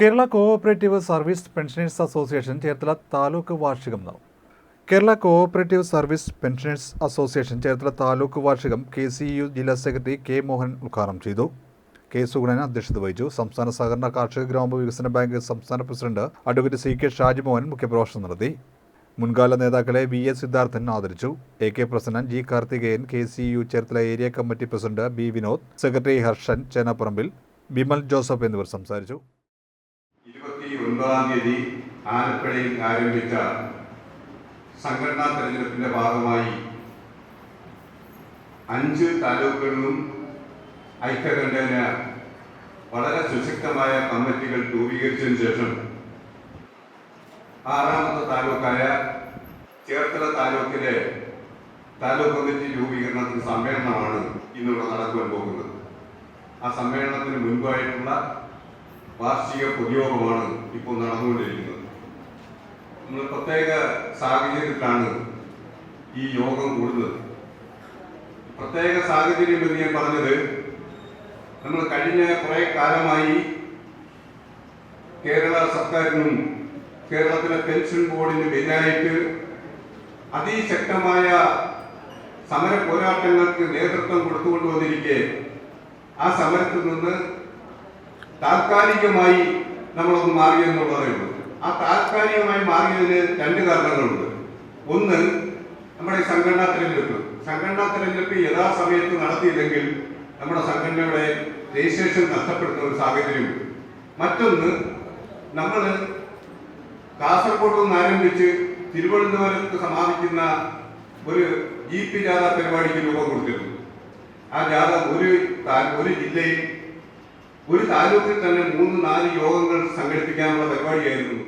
Kerala cooperative service pensioners association Cherthala taluk വാർഷികം നടന്നു Kerala cooperative service pensioners association Cherthala taluk വാർഷികം K C U ജില്ലാ secretary K Mohan ഉദ്ഘാടനം ചെയ്തു. K Sugunan അധ്യക്ഷത വഹിച്ചു. സംസ്ഥാന സഹകരണ കാർഷിക ഗ്രാമ വികസന ബാങ്ക് സംസ്ഥാന president advocate C K Shajimohan മുഖ്യപ്രഭാഷണം നടത്തി. മുൻകാല നേതാക്കളെ വി എസ് സിദ്ധാർത്ഥൻ ആദരിച്ചു. A K Prasannan G Karthikeyan K C U Cherthala area committee president B Vinod secretary Harshan Chenapparambil Bimal Joseph എന്നിവർ സംസാരിച്ചു. ഇരുപത്തി ഒൻപതാം തീയതി ആലപ്പുഴയിൽ ആരംഭിച്ച സംഘടനാ തെരഞ്ഞെടുപ്പിന്റെ ഭാഗമായി അഞ്ച് താലൂക്കുകളിലും ഐക്യകണ്ഠേന വളരെ സുശക്തമായ കമ്മിറ്റികൾ രൂപീകരിച്ചതിന് ശേഷം ആറാമത്തെ താലൂക്കായ ചേർത്തല താലൂക്കിലെ താലൂക്ക് കമ്മിറ്റി രൂപീകരണത്തിന് സമ്മേളനമാണ് ഇന്നിവിടെ നടക്കുവാൻ പോകുന്നത്. ആ സമ്മേളനത്തിന് മുൻപായിട്ടുള്ള വാർഷിക പൊതുയോഗമാണ് ഇപ്പോൾ നടന്നുകൊണ്ടിരിക്കുന്നത്. നമ്മൾ പ്രത്യേക സാഹചര്യത്തിലാണ് ഈ യോഗം കൂടുന്നത്. പ്രത്യേക സാഹചര്യം എന്ന് ഞാൻ പറഞ്ഞത് നമ്മൾ കഴിഞ്ഞ കുറെ കാലമായി കേരള സർക്കാരിനും കേരളത്തിലെ പെൻഷൻ ബോർഡിനും എതിരായിട്ട് അതിശക്തമായ സമര പോരാട്ടങ്ങൾക്ക് നേതൃത്വം കൊടുത്തുകൊണ്ടുവന്നിരിക്കെ ആ സമരത്തിൽ നിന്ന് താൽക്കാലികമായി നമ്മളൊന്ന് മാറി എന്നുള്ളതേ ഉള്ളൂ ആ താൽക്കാലികമായി മാറിയതിന് രണ്ട് കാരണങ്ങളുണ്ട്. ഒന്ന് നമ്മുടെ സംഘടനാ തെരഞ്ഞെടുപ്പ്. സംഘടനാ തെരഞ്ഞെടുപ്പ് യഥാസമയത്ത് നടത്തിയില്ലെങ്കിൽ നമ്മുടെ സംഘടനയുടെ രജിസ്ട്രേഷൻ നഷ്ടപ്പെടുന്ന ഒരു സാഹചര്യം മറ്റൊന്ന് നമ്മൾ കാസർഗോഡ് നിന്ന് ആരംഭിച്ച് തിരുവനന്തപുരത്ത് സമാപിക്കുന്ന ഒരു ജീപ്പ് ജാഥ പരിപാടിക്ക് രൂപം കൊടുത്തിരുന്നു. ആ ജാഥ ഒരു ഒരു ജില്ലയിൽ ഒരു താലൂക്കിൽ തന്നെ മൂന്ന് നാല് യോഗങ്ങൾ സംഘടിപ്പിക്കാനുള്ള പരിപാടിയായിരുന്നു.